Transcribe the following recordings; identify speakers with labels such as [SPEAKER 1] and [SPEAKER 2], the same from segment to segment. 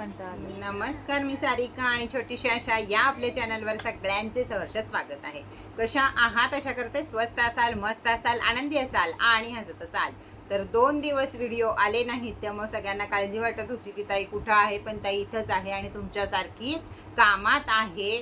[SPEAKER 1] कंटाळा
[SPEAKER 2] नमस्कार मी सारिका आणि छोटीशी आशा या आपल्या चॅनलवर सगळ्यांचे सहर्ष स्वागत आहे. कशा आहात? अशा करते स्वस्त असाल मस्त असाल आनंदी असाल आणि हसत असाल. तर दोन दिवस व्हिडिओ आले नाहीत त्यामुळे सगळ्यांना काळजी वाटत होती की ताई कुठं आहे पण ताई इथंच आहे आणि तुमच्यासारखीच कामात आहे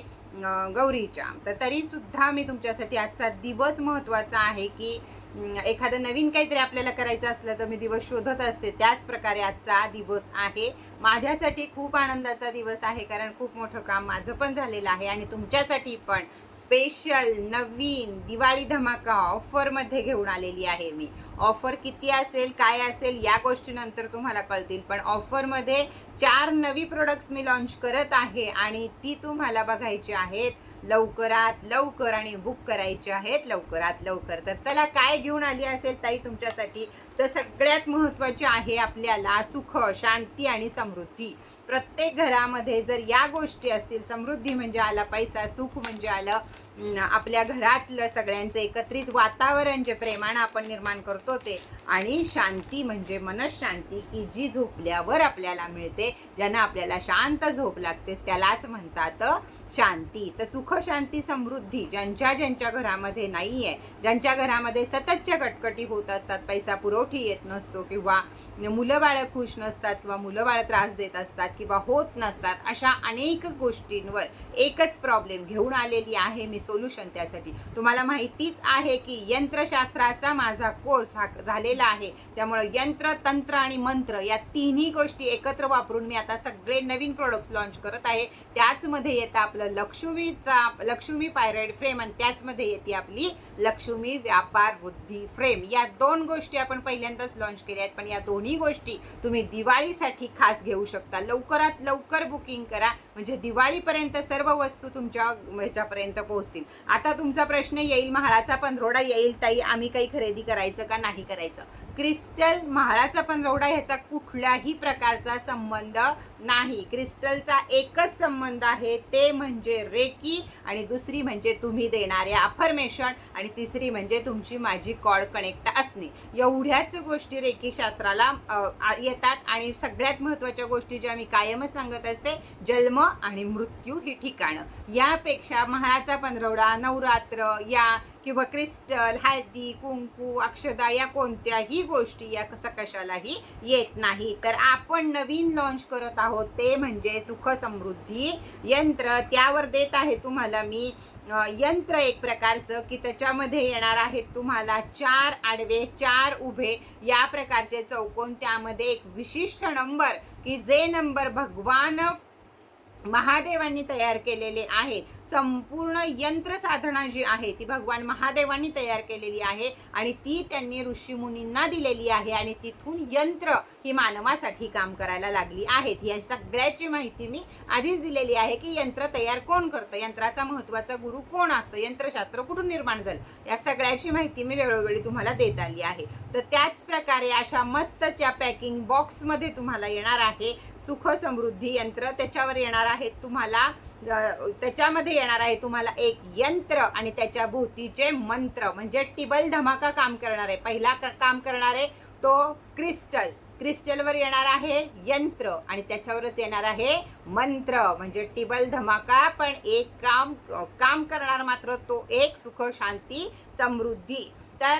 [SPEAKER 2] गौरीच्या. तर तरीसुद्धा मी तुमच्यासाठी आजचा दिवस महत्त्वाचा आहे की एखादं नवीन काहीतरी आपल्याला करायचं असलं तर मी दिवस शोधत असते. त्याच प्रकारे आजचा दिवस आहे. माझ्यासाठी खूप आनंदाचा दिवस आहे कारण खूप मोठं काम माझं पण झालेलं आहे आणि तुमच्यासाठी पण स्पेशल नवीन दिवाळी धमाका ऑफरमध्ये घेऊन आलेली आहे मी. ऑफर किती असेल काय असेल या गोष्टीनंतर तुम्हाला कळतील. पण ऑफरमध्ये चार नवी प्रोडक्ट्स मी लॉन्च करत आहे आणि ती तुम्हाला बघायची आहेत. लवकरात लवकर आणि बुक करायचे आहेत. लवकरात लवकर. तर चला काय घेऊन आली असेल ताई तुमच्यासाठी? तर सगळ्यात महत्त्वाचे आहे आपल्याला सुख शांती आणि समृद्धी. प्रत्येक घरामध्ये जर या गोष्टी असतील समृद्धी म्हणजे आला पैसा सुख म्हणजे आलं आपल्या घरातलं सगळ्यांचं एकत्रित वातावरण जे प्रेमानं आपण निर्माण करतो ते. आणि शांती म्हणजे मनशांती की जी झोपल्यावर आपल्याला मिळते ज्यांना आपल्याला शांत झोप लागते त्यालाच म्हणतात शांती तर सुख शांती समृद्धी ज्यांच्या ज्यांच्या घरामध्ये नाही आहे ज्यांच्या घरामध्ये सततच्या कटकटी होत असतात पैसा पुरवठी येत नसतो किंवा मुलं बाळं खुश नसतात किंवा मुलं बाळं त्रास देत असतात किंवा होत नसतात अशा अनेक गोष्टींवर एकच प्रॉब्लेम घेऊन आलेली आहे मी सोल्युशन त्यासाठी. तुम्हाला माहितीच आहे की यंत्रशास्त्राचा माझा कोर्स हा झालेला आहे. त्यामुळं यंत्र तंत्र आणि मंत्र या तिन्ही गोष्टी एकत्र वापरून मी आता सगळे नवीन प्रोडक्ट्स लॉन्च करत आहे. त्याचमध्ये येतं आपलं लक्ष्मीचा लक्ष्मी पायरॉइड फ्रेम आणि त्याचमध्ये येते आपली लक्ष्मी व्यापार वृद्धी फ्रेम. या दोन गोष्टी आपण पहिल्यांदाच लॉन्च केल्या आहेत पण या दोन्ही गोष्टी तुम्ही दिवाळीसाठी खास घेऊ शकता. लवकरात लवकर बुकिंग करा. म्हणजे दिवाळीपर्यंत सर्व वस्तू तुमच्या ह्याच्यापर्यंत पोहोचतील. आता तुमचा प्रश्न येईल महाळाचा पंधरोडा येईल ताई आम्ही काही खरेदी करायचं का नाही करायचं? क्रिस्टल म्हाळाचा पंधरवडा ह्याचा कुठल्याही प्रकारचा संबंध नाही. क्रिस्टलचा एकच संबंध आहे ते म्हणजे रेकी आणि दुसरी म्हणजे तुम्ही देणारे अफर्मेशन आणि तिसरी म्हणजे तुमची माझी कॉड कनेक्ट असणे. एवढ्याच गोष्टी रेकी शास्त्राला येतात आणि सगळ्यात महत्त्वाच्या गोष्टी ज्या मी कायमच सांगत असते जन्म आणि मृत्यू ही ठिकाणं. यापेक्षा महाळाचा पंधरवडा नवरात्र या किंवा क्रिस्टल हळदी कुंकू अक्षदा या कोणत्याही गोष्टी या कसं कशालाही येत नाही. तर आपण नवीन लॉन्च करत आहोत ते म्हणजे सुख समृद्धी यंत्र. त्यावर देत आहे तुम्हाला मी यंत्र एक प्रकारचं की त्याच्यामध्ये येणार आहेत तुम्हाला चार आडवे चार उभे या प्रकारचे चौकोन. त्यामध्ये एक विशिष्ट नंबर की जे नंबर भगवान महादेवांनी तयार केलेले आहे. संपूर्ण यंत्र साधना जी आहे ती भगवान महादेवांनी तयार केलेली आहे आणि ती त्यांनी ऋषीमुनींना दिलेली आहे आणि तिथून यंत्र ही मानवासाठी काम करायला लागली आहेत. या सगळ्याची माहिती मी आधीच दिलेली आहे की यंत्र तयार कोण करतं? यंत्राचा महत्त्वाचा गुरु कोण असतं? यंत्रशास्त्र कुठून निर्माण झालं? या सगळ्याची माहिती मी वेळोवेळी तुम्हाला देत आली आहे. तर त्याच प्रकारे अशा मस्तच्या पॅकिंग बॉक्समध्ये तुम्हाला येणार आहे. सुख समृद्धी यंत्र त्याच्यावर येणार आहेत तुम्हाला त्याच्यामध्ये येणार आहे तुम्हाला एक यंत्र आणि त्याच्या भोवतीचे मंत्र. म्हणजे टिबल धमाका काम करणार. आहे पहिला का काम आहे तो क्रिस्टल. क्रिस्टलवर येणार आहे यंत्र आणि त्याच्यावरच येणार आहे मंत्र. म्हणजे टिबल धमाका पण एक काम काम करणार मात्र तो एक सुख शांती समृद्धी. तर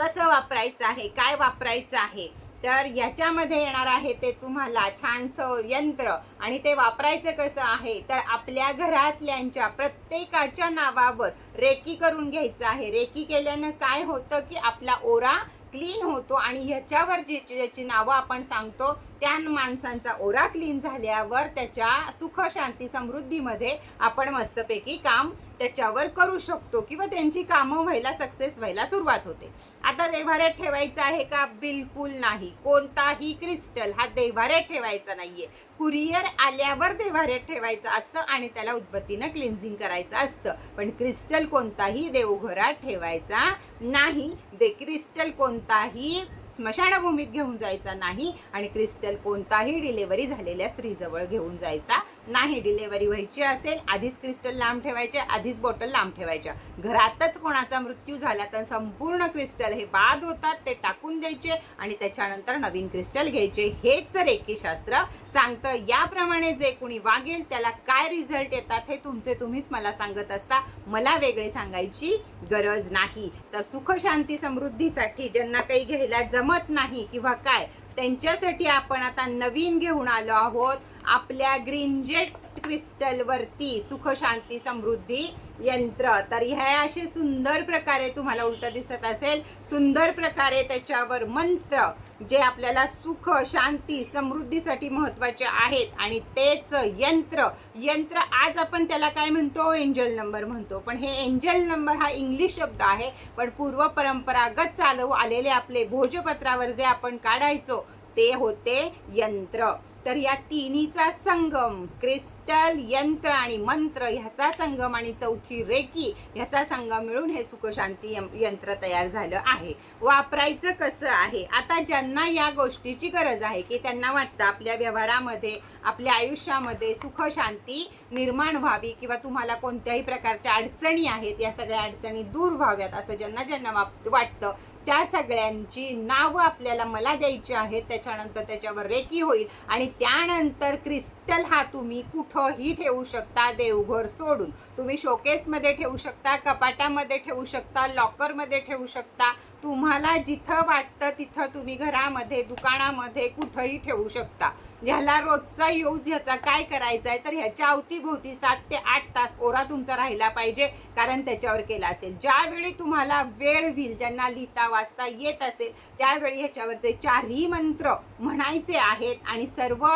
[SPEAKER 2] कसं वापरायचं आहे? काय वापरायचं आहे? तर याच्यामध्ये येणार आहे ते तुम्हाला छानसं यंत्र. आणि ते वापरायचं कसं आहे? तर आपल्या घरातल्यांच्या प्रत्येकाच्या नावावर रेकी करून घ्यायचं आहे. रेकी केल्यानं काय होतं की आपला ओरा क्लीन होतो आणि ह्याच्यावर जी ज्याची नावं आपण सांगतो त्या माणसांचा ओरा क्लीन झाल्यावर त्याच्या सुख शांती समृद्धीमध्ये आपण मस्तपैकी काम त्याच्यावर करू शकतो किंवा त्यांची कामं व्हायला सक्सेस व्हायला सुरुवात होते. आता देव्हाऱ्यात ठेवायचं आहे का? बिलकुल नाही. कोणताही क्रिस्टल हा देव्हाऱ्यात ठेवायचा नाहीये. कुरिअर आल्यावर देव्हाऱ्यात ठेवायचं असतं आणि त्याला उदबत्तीनं क्लिन्झिंग करायचं असतं. पण क्रिस्टल कोणताही देवघरात ठेवायचा नाही. दे क्रिस्टल कोणताही स्मशानभूमीत घेऊन जायचा नाही आणि क्रिस्टल कोणताही डिलेवरी झालेल्या स्त्रीजवळ घेऊन जायचा नाही. डिलेवरी व्हायची असेल आधीच क्रिस्टल लांब ठेवायचे आधीच बॉटल लांब ठेवायच्या. घरातच कोणाचा मृत्यू झाला तर संपूर्ण क्रिस्टल हे बाद होतात ते टाकून द्यायचे आणि त्याच्यानंतर नवीन क्रिस्टल घ्यायचे. हेच तर शास्त्र सांगतं. याप्रमाणे जे कोणी वागेल त्याला काय रिझल्ट येतात हे तुमचे तुम्हीच मला सांगत असता मला वेगळे सांगायची गरज नाही. तर सुख शांती समृद्धीसाठी ज्यांना काही घ्यायला जमत नाही किंवा काय त्यांच्यासाठी आपण आता नवीन घेऊन आलो आहोत. आपल्या ग्रीनजेट क्रिस्टलवरती सुख शांती समृद्धी यंत्र. तर हे असे सुंदर प्रकारे तुम्हाला उलट दिसत असेल. सुंदर प्रकारे त्याच्यावर मंत्र जे आपल्याला सुख शांती समृद्धीसाठी महत्त्वाचे आहेत. आणि तेच यंत्र. यंत्र आज आपण त्याला काय म्हणतो? एंजल नंबर म्हणतो. पण हे एंजल नंबर हा इंग्लिश शब्द आहे. पण पूर्व परंपरागत चालवू आलेले आपले भोजपत्रावर जे आपण काढायचो ते होते यंत्र. तर या तिन्हीचा संगम क्रिस्टल यंत्र आणि मंत्र ह्याचा संगम आणि चौथी रेकी ह्याचा संगम मिळून हे सुखशांती यंत्र तयार झालं आहे. वापरायचं कसं आहे? आता ज्यांना या गोष्टीची गरज आहे की त्यांना वाटतं आपल्या व्यवहारामध्ये आपल्या आयुष्यामध्ये सुखशांती निर्माण व्हावी किंवा तुम्हाला कोणत्याही प्रकारच्या अडचणी आहेत या सगळ्या अडचणी दूर व्हाव्यात असं ज्यांना ज्यांना वाटतं त्या सगळ्यांची नावं आपल्याला मला द्यायची आहेत. त्याच्यानंतर त्याच्यावर रेकी होईल. आणि त्यानंतर क्रिस्टल हा तुम्ही कुठंही ठेवू शकता देवघर सोडून. तुम्ही शोकेसमध्ये ठेवू शकता कपाटामध्ये ठेवू शकता लॉकरमध्ये ठेवू शकता. तुम्हाला जिथं वाटतं तिथं तुम्ही घरामध्ये दुकानामध्ये कुठंही ठेवू शकता. ह्याला रोजचा यूज ह्याचा काय करायचा आहे? तर ह्याच्या अवतीभोवती सात ते आठ तास ओरा तुमचा राहिला पाहिजे कारण त्याच्यावर केला असेल. ज्यावेळी तुम्हाला वेळ होईल ज्यांना लिहिता वाचता येत असेल त्यावेळी ह्याच्यावरचे चारही मंत्र म्हणायचे आहेत आणि सर्व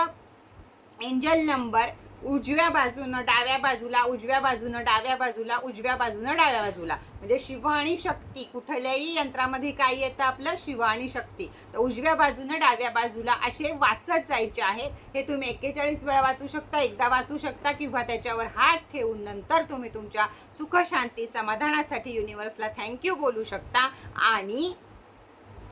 [SPEAKER 2] एंजल नंबर उजव्या बाजूनं डाव्या बाजूला उजव्या बाजूनं डाव्या बाजूला उजव्या बाजूनं डाव्या बाजूला. म्हणजे शिव आणि शक्ती कुठल्याही यंत्रामध्ये काय येतं आपलं? शिव आणि शक्ती. तर उजव्या बाजूनं डाव्या बाजूला असे वाचत जायचे आहेत हे तुम्ही एक्केचाळीस वेळा वाचू शकता एकदा वाचू शकता किंवा त्याच्यावर हात ठेवून नंतर तुम्ही तुमच्या सुख शांती समाधानासाठी युनिव्हर्सला थँक्यू बोलू शकता आणि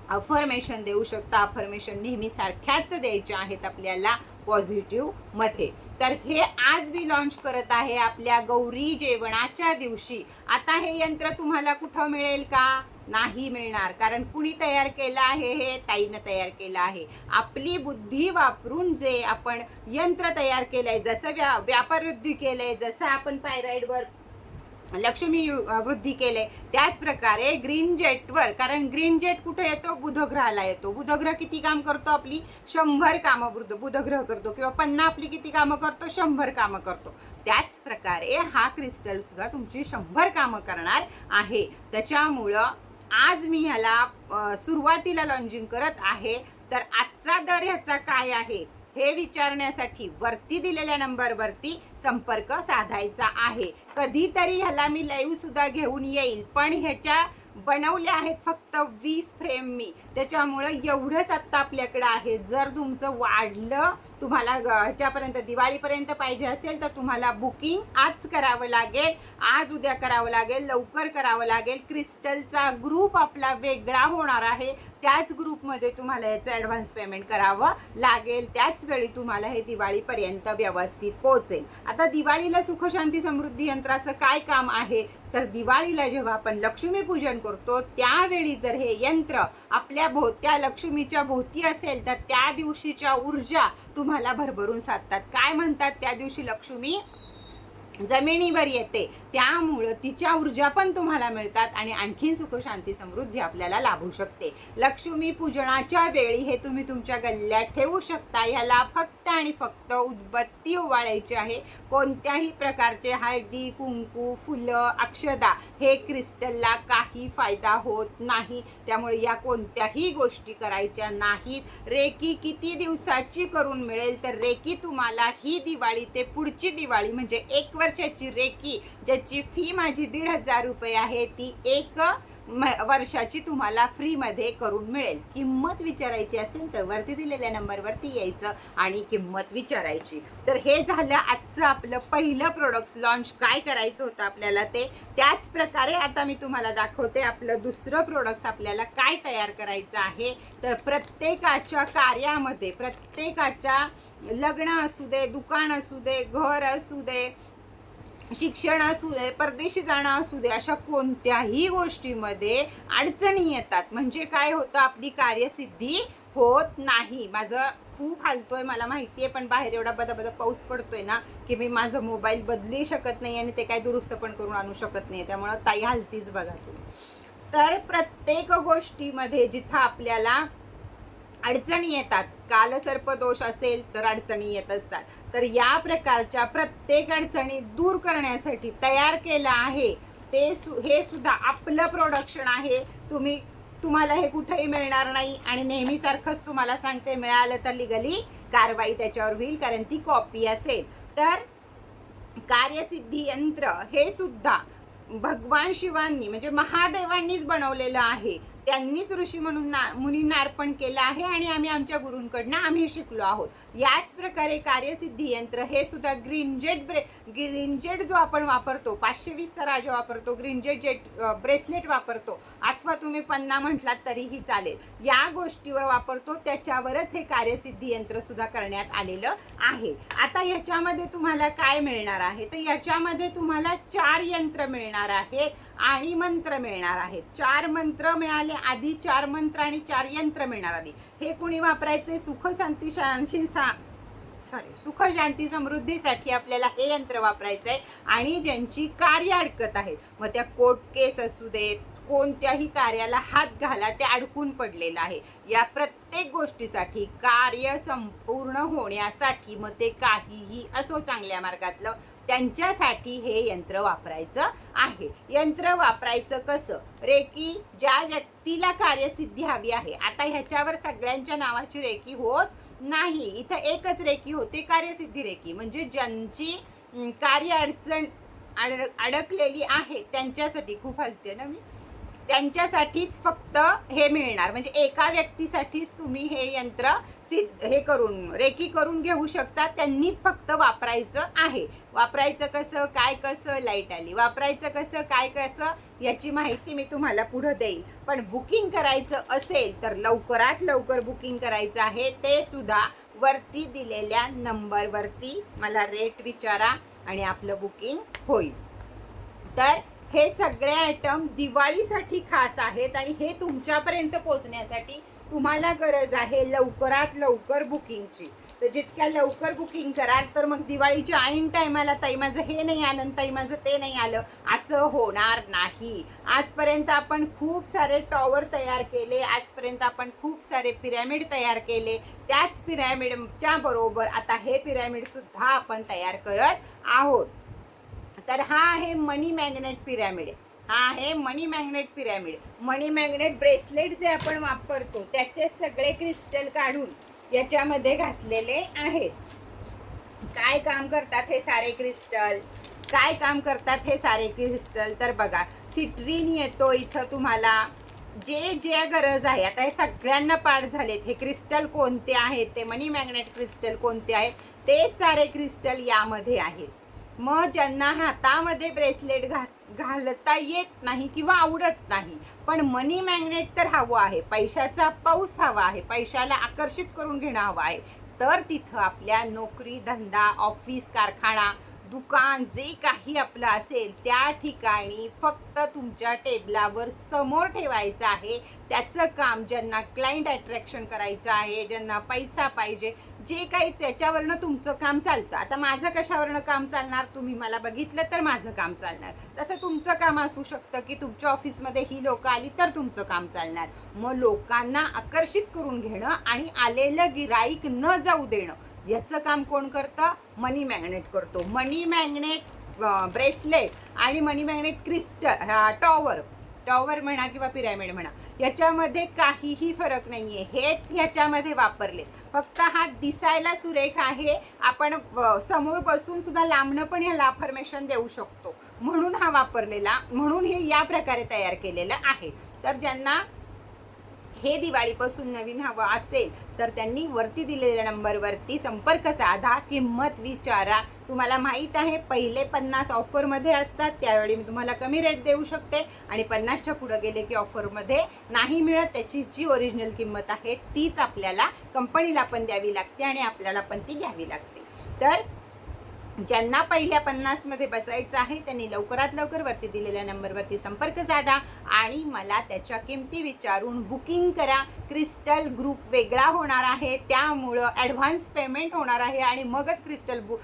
[SPEAKER 2] अफर्मेशन देऊ शकता. अफर्मेशन नेहमी सारख्याच द्यायच्या आहेत आपल्याला. पॉझिटिव्हमध्ये. तर हे आज मी लॉन्च करत आहे आपल्या गौरी जेवणाच्या दिवशी. आता हे यंत्र तुम्हाला कुठं मिळेल का? नाही मिळणार. कारण कुणी तयार केलं आहे हे ताईनं तयार केलं आहे. आपली बुद्धी वापरून जे आपण यंत्र तयार केलंय जसं व्या व्यापार वृद्धी केलंय जसं आपण पायराईडवर लक्ष्मी वृद्धी केले. त्याच प्रकारे ग्रीन जेटवर कारण ग्रीन जेट कुठे येतो? बुधग्रहाला येतो. बुधग्रह किती काम करतो आपली? शंभर कामं बुध बुधग्रह करतो. किंवा पन्ना आपली किती कामं करतो? शंभर कामं करतो. त्याच प्रकारे हा क्रिस्टल सुद्धा तुमची शंभर कामं करणार आहे. त्याच्यामुळं आज मी ह्याला सुरुवातीला लॉन्चिंग करत आहे. तर आजचा दर ह्याचा काय आहे? हे विचारण्यासाठी वरती दिलेल्या नंबरवरती संपर्क साधायचा आहे. कधीतरी ह्याला मी लाईव्ह सुद्धा घेऊन येईल. पण ह्याच्या बनवल्या आहेत फक्त वीस फ्रेम मी. त्याच्यामुळं एवढंच आत्ता आपल्याकडं आहे. जर तुमचं वाढलं तुम्हाला ग- ह्याच्यापर्यंत दिवाळीपर्यंत पाहिजे असेल तर तुम्हाला बुकिंग आज करावं लागेल. आज उद्या करावं लागेल लवकर करावं लागेल. क्रिस्टलचा ग्रुप आपला वेगळा होणार आहे. त्याच ग्रुपमध्ये तुम्हाला याचं ॲडव्हान्स पेमेंट करावं लागेल. त्याच वेळी तुम्हाला हे दिवाळीपर्यंत व्यवस्थित पोहोचेल. आता दिवाळीला सुखशांती समृद्धी यंत्राचं काय काम आहे? तर दिवाळीला जेव्हा आपण लक्ष्मीपूजन करतो त्यावेळी जर हे यंत्र आपल्या भोवत्या लक्ष्मीच्या भोवती असेल तर त्या दिवशीच्या ऊर्जा तुम्हाला भरभरून साधतात. काय म्हणतात त्या दिवशी लक्ष्मी? जमिनीवर येते. त्यामुळं तिच्या ऊर्जा पण तुम्हाला मिळतात आणि आणखीन सुख शांती समृद्धी आपल्याला लाभू शकते. लक्ष्मी पूजनाच्या वेळी हे तुम्ही तुमच्या गल्ल्यात ठेवू शकता. ह्याला फक्त आणि फक्त उदबत्ती ओवाळायची आहे. कोणत्याही प्रकारचे हळदी कुंकू फुलं अक्षदा हे क्रिस्टलला काही फायदा होत नाही. त्यामुळे या कोणत्याही गोष्टी करायच्या नाहीत. रेकी किती दिवसाची करून मिळेल? तर रेकी तुम्हाला ही दिवाळी ते पुढची दिवाळी म्हणजे एक वर्षाची रेकी ज्याची फी माझी दीड हजार रुपये आहे ती एक म- वर्षाची तुम्हाला फ्रीमध्ये करून मिळेल. किंमत विचारायची असेल तर वरती दिलेल्या नंबरवरती यायचं आणि किंमत विचारायची. तर हे झालं आजचं आपलं पहिलं प्रोडक्ट लॉन्च काय करायचं होतं आपल्याला ते? त्याच प्रकारे आता मी तुम्हाला दाखवते आपलं दुसरं प्रोडक्ट आपल्याला काय तयार करायचं आहे. तर प्रत्येकाच्या कार्यामध्ये प्रत्येकाच्या लग्न असू दे दुकान असू दे घर असू दे शिक्षण असू दे परदेशी जाणं असू दे अशा कोणत्याही गोष्टीमध्ये अडचणी येतात. म्हणजे काय होतं आपली कार्यसिद्धी होत नाही. माझं खूप हालतोय मला माहिती आहे पण बाहेर एवढा बदा बदा पाऊस पडतोय ना की मी माझं मोबाईल बदलू शकत नाही आणि ते काय दुरुस्त पण करून आणू शकत नाही. त्यामुळं ताई हालतीच बघा तुम्ही. तर प्रत्येक गोष्टीमध्ये जिथं आपल्याला अडचणी येतात कालसर्प दोष असेल तर अडचणी येत असतात. तर या प्रकारच्या प्रत्येक अडचणी दूर करण्यासाठी तयार केलं आहे ते सु हे सुद्धा आपलं प्रोडक्शन आहे. तुम्ही तुम्हाला हे कुठेही मिळणार नाही आणि नेहमीसारखंच तुम्हाला सांगते मिळालं तर लिगली कारवाई त्याच्यावर होईल कारण ती कॉपी असेल. तर कार्यसिद्धी यंत्र हे सुद्धा भगवान शिवांनी म्हणजे महादेवांनीच बनवलेलं आहे. त्यांनीच ऋषी म्हणून ना मुनींना अर्पण केलं आहे आणि आम्ही आमच्या गुरूंकडनं आम्ही शिकलो आहोत. याच प्रकारे कार्यसिद्धी यंत्र हे सुद्धा ग्रीनजेट ब्रे ग्रीनजेट जो आपण वापरतो पाचशे वीसचा राजा वापरतो ग्रीनजेट जेट ब्रेसलेट वापरतो अथवा तुम्ही पन्ना म्हटलात तरीही चालेल. या गोष्टीवर वापरतो त्याच्यावरच हे कार्यसिद्धी यंत्र सुद्धा करण्यात आलेलं आहे. आता याच्यामध्ये तुम्हाला काय मिळणार आहे? तर याच्यामध्ये तुम्हाला चार यंत्र मिळणार आहेत. आणि मंत्र मिळणार आहेत. चार मंत्र मिळाले आधी चार मंत्र आणि चार यंत्र मिळणार आधी. हे कुणी वापरायचे? सुख शांती शांती सा सॉरी सुख शांती समृद्धीसाठी आपल्याला हे यंत्र वापरायचं आहे आणि ज्यांची कार्य अडकत आहेत. मग त्या कोर्ट केस असू देत कोणत्याही कार्याला हात घाला ते अडकून पडलेलं आहे. या प्रत्येक गोष्टीसाठी कार्य संपूर्ण होण्यासाठी मग ते काहीही असो चांगल्या मार्गातलं त्यांच्यासाठी हे यंत्र वापरायचं आहे. यंत्र वापरायचं कसं? रेकी ज्या व्यक्तीला कार्यसिद्धी हवी आहे आता ह्याच्यावर सगळ्यांच्या नावाची रेकी होत नाही. इथं एकच रेकी होते कार्यसिद्धी रेकी. म्हणजे ज्यांची कार्य अडचण अड अडकलेली आहे त्यांच्यासाठी खूप हलते ना मी? त्यांच्यासाठीच फक्त हे मिळणार. म्हणजे एका व्यक्तीसाठीच तुम्ही हे यंत्र सिद्ध हे करून रेकी करून घेऊ शकता. त्यांनीच फक्त वापरायचं आहे. वापरायचं कसं काय कसं लाइट आली. वापरायचं कसं काय कसं याची माहिती मी तुम्हाला पुढं देईन. पण बुकिंग करायचं असेल तर लवकरात लवकर बुकिंग करायचं आहे. ते सुद्धा वरती दिलेल्या नंबरवरती मला रेट विचारा आणि आपलं बुकिंग होईल. तर हे सगळे आयटम दिवाळीसाठी खास आहेत आणि हे तुमच्यापर्यंत पोहोचण्यासाठी तुम्हाला गरज आहे लवकरात लवकर बुकिंगची. तर जितक्या लवकर बुकिंग कराल तर मग दिवाळीच्या ऐन टायमाला ताई माझं हे नाही आलं ताई माझं ते नाही आलं असं होणार नाही. आजपर्यंत आपण खूप सारे टॉवर तयार केले आजपर्यंत आपण खूप सारे पिरॅमिड तयार केले. त्याच पिरॅमिडच्या बरोबर आता हे पिरॅमिडसुद्धा आपण तयार करत आहोत. तर हा आहे मनी मॅग्नेट पिरॅमिड. हा आहे money magnet pyramid. Money magnet bracelet जे आपण वापरतो त्याचे सगळे क्रिस्टल काढून याच्यामध्ये घातलेले आहेत. काय काम करतात हे सारे क्रिस्टल? काय काम करतात हे सारे क्रिस्टल? तर बघा सिट्रीन येतो इथं तुम्हाला. जे जे गरज आहे आता हे सगळ्यांना पाठ झालेत. हे क्रिस्टल कोणते आहेत? ते मनी मॅग्नेट क्रिस्टल कोणते आहेत? ते सारे क्रिस्टल यामध्ये आहेत. मग ज्यांना हातामध्ये ब्रेसलेट घा घालता येत नाही किंवा आवडत नाही. पण मनी मॅग्नेट तर हवं आहे. पैशाचा पाऊस हवा आहे. पैशाला आकर्षित करून घेणं हवं आहे. तर तिथं आपल्या नोकरी धंदा ऑफिस कारखाना दुकान जे काही आपलं असेल त्या ठिकाणी फक्त तुमच्या टेबलावर समोर ठेवायचं आहे. त्याचं काम ज्यांना क्लायंट अट्रॅक्शन करायचं आहे ज्यांना पैसा पाहिजे जे काही त्याच्यावरनं तुमचं काम चालतं आता माझं कशावरनं काम चालणार? तुम्ही मला बघितलं तर माझं काम चालणार. तसं तुमचं काम असू शकतं की तुमच्या ऑफिसमध्ये ही लोक आली तर तुमचं काम चालणार. मग लोकांना आकर्षित करून घेणं आणि आलेलं गिराईक न जाऊ देणं. याचं काम कोण करतं? मनी मॅग्नेट करतो. मनी मॅग्नेट ब्रेसलेट आणि money magnet crystal tower. Tower म्हणा किंवा पिरॅमिड म्हणा. याच्यामध्ये काहीही फरक नाही आहे हेच ह्याच्यामध्ये वापरले. फक्त हा दिसायला सुरेख आहे. आपण समोर बसून सुद्धा लांबणं पण ह्याला अफर्मेशन देऊ शकतो. म्हणून हा वापरलेला म्हणून हे या प्रकारे तयार केलेलं आहे. तर ज्यांना हे दिवाळीपासून नवीन हवं असेल तर त्यांनी वरती दिलेल्या नंबरवरती संपर्क साधा किंमत विचारा. तुम्हाला माहीत आहे पहिले पन्नास ऑफरमध्ये असतात त्यावेळी मी तुम्हाला कमी रेट देऊ शकते. आणि पन्नासच्या पुढं गेले की ऑफरमध्ये नाही मिळत त्याची जी ओरिजिनल किंमत आहे तीच आपल्याला कंपनीला पण द्यावी लागते आणि आपल्याला पण ती घ्यावी लागते. तर ज्यांना पहिल्या पन्नासमध्ये बसायचं आहे त्यांनी लवकरात लवकर वरती दिलेल्या नंबरवरती संपर्क साधा आणि मला त्याच्या किमती विचारून बुकिंग करा. क्रिस्टल ग्रुप वेगळा होणार आहे त्यामुळं ॲडव्हान्स पेमेंट होणार आहे आणि मगच क्रिस्टल बु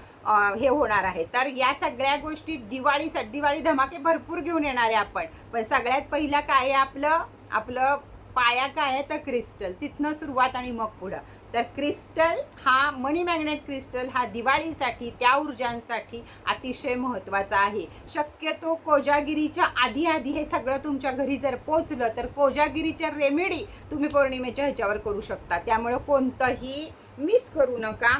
[SPEAKER 2] हे होणार आहे. तर या सगळ्या गोष्टी दिवाळीसाठी दिवाळी धमाके भरपूर घेऊन येणार आहे आपण. पण सगळ्यात पहिला काय आहे आपलं? आपलं पाया काय आहे? तर क्रिस्टल तिथनं सुरुवात आणि मग पुढं. तर क्रिस्टल हा मनी मॅग्नेट क्रिस्टल हा दिवाळीसाठी त्या ऊर्जांसाठी अतिशय महत्त्वाचा आहे. शक्यतो कोजागिरीच्या आधी आधी हे सगळं तुमच्या घरी जर पोचलं तर कोजागिरीच्या रेमेडी तुम्ही पौर्णिमेच्या ह्याच्यावर करू शकता. त्यामुळे कोणतंही मिस करू नका.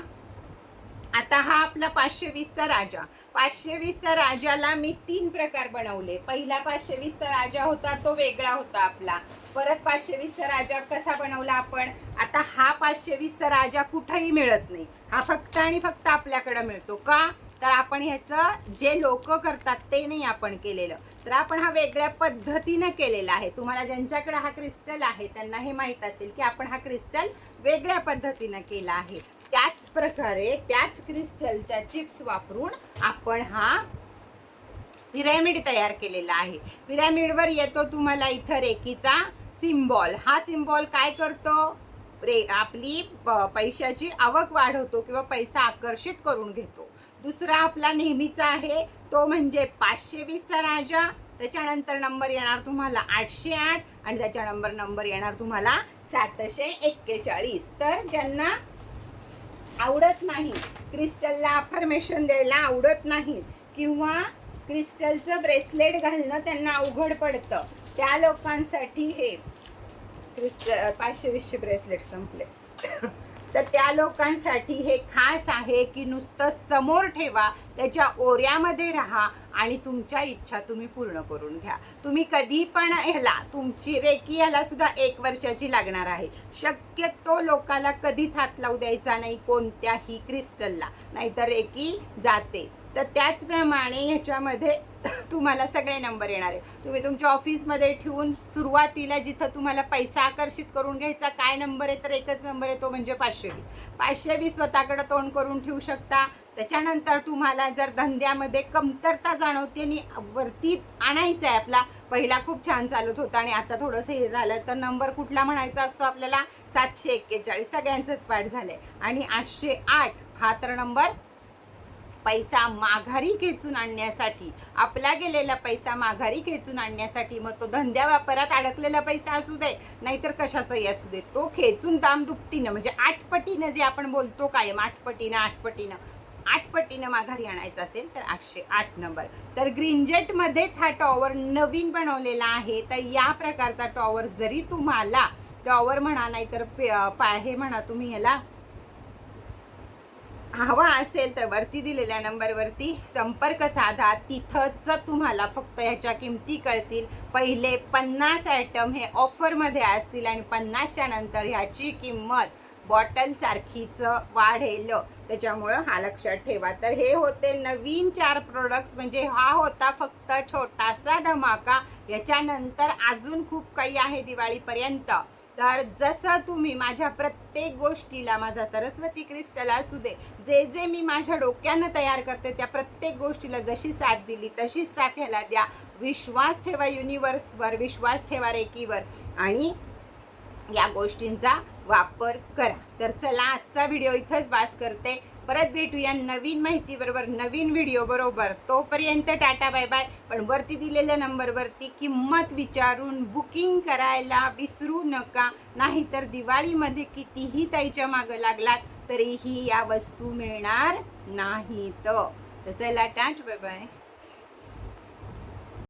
[SPEAKER 2] आता हा आपला पाचशे वीसचा राजा. पाचशे वीसचा राजाला मी तीन प्रकार बनवले. पहिला पाचशे वीसचा राजा होता तो वेगळा होता आपला. परत पाचशे वीसचा राजा कसा बनवला आपण? आता हा पाचशे वीसचा राजा कुठंही मिळत नाही. हा फक्त आणि फक्त आपल्याकडं मिळतो. का? तर आपण ह्याचं जे लोक करतात ते नाही आपण केलेलं. तर आपण हा वेगळ्या पद्धतीनं केलेला आहे. तुम्हाला ज्यांच्याकडे हा क्रिस्टल आहे त्यांना हे माहीत असेल की आपण हा क्रिस्टल वेगळ्या पद्धतीनं केला आहे. त्याच प्रकारे त्याच क्रिस्टलच्या चिप्स वापरून आपण हा पिरॅमिड तयार केलेला आहे. पिरॅमिडवर येतो तुम्हाला इथं रेकीचा सिम्बॉल हा सिम्बॉल काय करतो? रे आपली प- पैशाची आवक वाढवतो किंवा पैसा आकर्षित करून घेतो. दुसरा आपला नेहमीचा आहे तो म्हणजे पाचशे वीसचा राजा. त्याच्यानंतर नंबर येणार तुम्हाला आठशे आठ आणि त्याच्या नंबर नंबर येणार तुम्हाला सातशे एक्केचाळीस. तर ज्यांना आवडत नाही. क्रिस्टलला अफर्मेशन द्यायला आवडत नाही. किंवा क्रिस्टलचं ब्रेसलेट घालणं त्यांना अवघड पडतं. त्या लोकांसाठी हे. क्रिस्टल पाचशे वीसशे ब्रेसलेट संपले. तर त्या लोकांसाठी हे खास आहे की नुसतं समोर ठेवा त्याच्या ओऱ्यामध्ये राहा आणि तुमच्या इच्छा तुम्ही पूर्ण करून घ्या. तुम्ही कधी पण ह्याला तुमची रेकी ह्याला सुद्धा एक वर्षाची लागणार आहे. शक्यतो लोकाला कधीच हात लावू द्यायचा नाही कोणत्याही क्रिस्टलला. नाहीतर रेकी जाते. तर त्याचप्रमाणे ह्याच्यामध्ये तुम्हाला सगळे नंबर येणार आहे तुम्ही तुमच्या ऑफिसमध्ये ठेवून सुरुवातीला जिथं तुम्हाला पैसा आकर्षित करून घ्यायचा काय नंबर आहे तर एकच नंबर आहे तो म्हणजे पाचशे वीस. पाचशे वीस स्वतःकडे तोंड करून ठेवू शकता. त्याच्यानंतर तुम्हाला जर धंद्यामध्ये कमतरता जाणवते आणि वरती आणायचं आहे आपला पहिला खूप छान चालत होता आणि आता थोडंसं हे झालं तर नंबर कुठला म्हणायचा असतो आपल्याला? सातशे एक्केचाळीस. सगळ्यांचंच पाठ आहे आणि आठशे आठ हा तर नंबर पैसा माघारी खेचून आणण्यासाठी आपला गेलेला पैसा माघारी खेचून आणण्यासाठी मग तो धंद्या व्यापारात अडकलेला पैसा असू दे नाहीतर कशाचाही असू दे. तो खेचून दाम दुपटीनं म्हणजे आठपटीनं जे आपण बोलतो कायम आठपटीनं आठपटीनं आठपटीनं माघारी आणायचं असेल तर आठशे आठ नंबर. तर ग्रीनजेटमध्येच हा टॉवर नवीन बनवलेला आहे तर या प्रकारचा टॉवर जरी तुम्हाला टॉवर म्हणा नाहीतर पे- पा- हे म्हणा तुम्ही याला हवा असेल तर वरती दिलेल्या नंबरवरती संपर्क साधा. तिथंच तुम्हाला फक्त ह्याच्या किमती कळतील. पहिले पन्नास आयटम हे ऑफरमध्ये असतील आणि पन्नासच्या नंतर ह्याची किंमत बॉटलसारखीच वाढेल. त्याच्यामुळं हा लक्षात ठेवा. तर हे होते नवीन चार प्रोडक्ट्स म्हणजे हा होता फक्त छोटासा धमाका. याच्यानंतर अजून खूप काही आहे दिवाळीपर्यंत. तर जसं तुम्ही माझ्या प्रत्येक गोष्टीला माझा सरस्वती क्रिस्टल असू दे जे जे मी माझ्या डोक्यानं तयार करते त्या प्रत्येक गोष्टीला जशी साथ दिली तशीच साथ ह्याला द्या. विश्वास ठेवा युनिवर्सवर विश्वास ठेवा रेकीवर आणि या गोष्टींचा वापर करा. तर चला आजचा व्हिडिओ इथंच बास करते. परत भेटूया नवीन माहिती बरोबर नवीन व्हिडिओ बरोबर. तोपर्यंत टाटा बाय बाय पण वरती दिलेल्या नंबरवरती किंमत विचारून बुकिंग करायला विसरू नका. नाहीतर दिवाळीमध्ये कितीही ताईच्या मागं लागलात तरीही या वस्तू मिळणार नाहीत. तर चला टाट बाय बाय